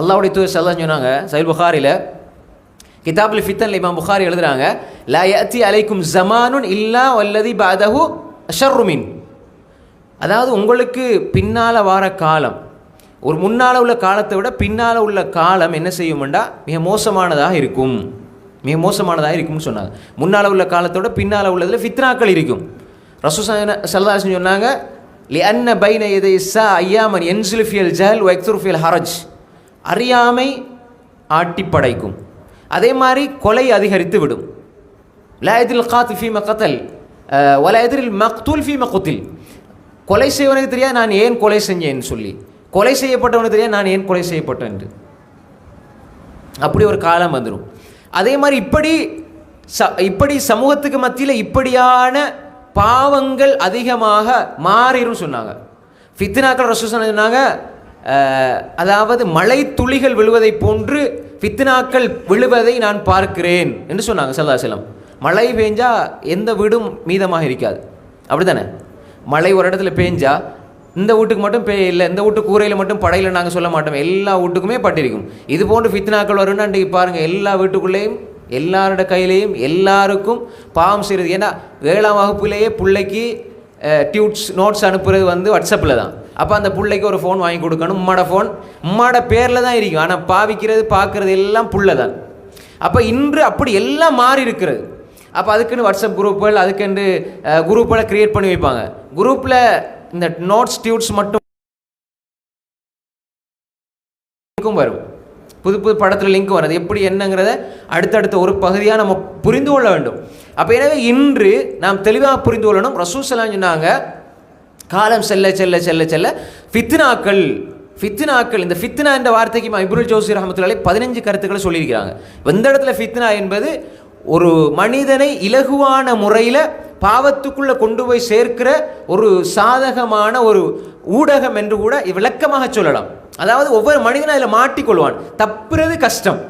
அல்லாவுடைய தூய சல்லா சொன்னாங்க சைல் புகாரில் கிதாபுல் ஃபித்தன் இமாம் புகாரி எழுதுறாங்க லா யத்தி அலைக்கும் ஜமானுன் இல்லா வல்லதி பதஹு ஷர்ருமின் அதாவது உங்களுக்கு பின்னால் வார காலம் ஒரு முன்னால் உள்ள காலத்தை விட பின்னால் உள்ள காலம் என்ன செய்யும்டா? மிக மோசமானதாக இருக்கும். மிக மோசமானதாக இருக்கும்னு சொன்னாங்க. முன்னால் உள்ள காலத்தோட பின்னால் உள்ளதில் ஃபித்னாக்கள் இருக்கும். ரசூ சல்லாசன் சொன்னாங்க லி அன்ன பைன இதை சா ஐயாமன் என்சிலிஃபியல் ஜஹல் ஒக்துருஃபியல் ஹரஜ். அறியாமை ஆட்டி படைக்கும் அதே மாதிரி கொலை அதிகரித்து விடும். லா எதில் காத்து ஃபீம கத்தல் ஒல மக்தூல் ஃபீம குத்தில் கொலை செய்வனுக்கு தெரியாது நான் ஏன் கொலை செஞ்சேன்னு சொல்லி கொலை செய்யப்பட்டவனுக்கு தெரியாது நான் ஏன் கொலை செய்யப்பட்டேன் என்று அப்படி ஒரு காலம் வந்துடும் அதே மாதிரி இப்படி ச இப்படி சமூகத்துக்கு மத்தியில் இப்படியான பாவங்கள் அதிகமாக மாறிடும் சொன்னாங்க ஃபித்னாக்கள் ரசூசன் சொன்னாங்க அதாவது மழை துளிகள் விழுவதை போன்று ஃபித்னாக்கள் விழுவதை நான் பார்க்கிறேன் என்று சொன்னாங்க சதாசிலம் மழை பெஞ்சா எந்த வீடும் மீதமாக இருக்காது. அப்படிதானே மழை ஒரு இடத்துல பேஞ்சா இந்த வீட்டுக்கு மட்டும் பே இல்லை இந்த வீட்டு கூரையில் மட்டும் படையில் நாங்கள் சொல்ல மாட்டோம். எல்லா வீட்டுக்குமே பட்டிருக்கும். இது போன்று ஃபித்னாக்கள் வரும்னு அன்றைக்கு பாருங்கள் எல்லா வீட்டுக்குள்ளேயும் எல்லாரோட கையிலையும் எல்லாருக்கும் பாவம் செய்கிறது ஏன்னா ஏழாம் வகுப்புலேயே பிள்ளைக்கு டியூட்ஸ் நோட்ஸ் அனுப்புறது வந்து வாட்ஸ்அப்பில் தான். அப்போ அந்த பிள்ளைக்கு ஒரு ஃபோன் வாங்கி கொடுக்கணும். உம்மாட ஃபோன் உம்மாட பேரில் தான் இருக்கும். ஆனால் பாவிக்கிறது பார்க்குறது எல்லாம் புள்ள தான். அப்போ இன்று அப்படி எல்லாம் மாறி இருக்கிறது. அப்போ அதுக்குன்னு வாட்ஸ்அப் குரூப்புகள் அதுக்குன்னு குரூப்புகளை க்ரியேட் பண்ணி வைப்பாங்க. குரூப்பில் இந்த நோட்ஸ் டியூட்ஸ் மட்டும் லிங்க்கும் வரும். புது புது படத்தில் லிங்க் வரும் அது எப்படி என்னங்கிறத அடுத்தடுத்த ஒரு பகுதியாக நம்ம புரிந்து கொள்ள வேண்டும். அப்போ எனவே இன்று நாம் தெளிவாக புரிந்து கொள்ளணும். ரசூசலாம் சொன்னாங்க காலம் செல்ல செல்ல செல்ல செல்ல ஃபித்னாக்கள் ஃபித்னாக்கள் இந்த ஃபித்னா என்ற வார்த்தைக்கு இப்ருல் ஜோசி ரஹமத்துல்லாலே பதினஞ்சு கருத்துக்களை சொல்லியிருக்கிறாங்க. எந்த இடத்துல ஃபித்னா என்பது ஒரு மனிதனை இலகுவான முறையில் பாவத்துக்குள்ளே கொண்டு போய் சேர்க்கிற ஒரு சாதகமான ஒரு ஊடகம் என்று கூட விளக்கமாக சொல்லலாம். அதாவது ஒவ்வொரு மனிதனும் அதில் மாட்டிக்கொள்வான். தப்புறது கஷ்டம்.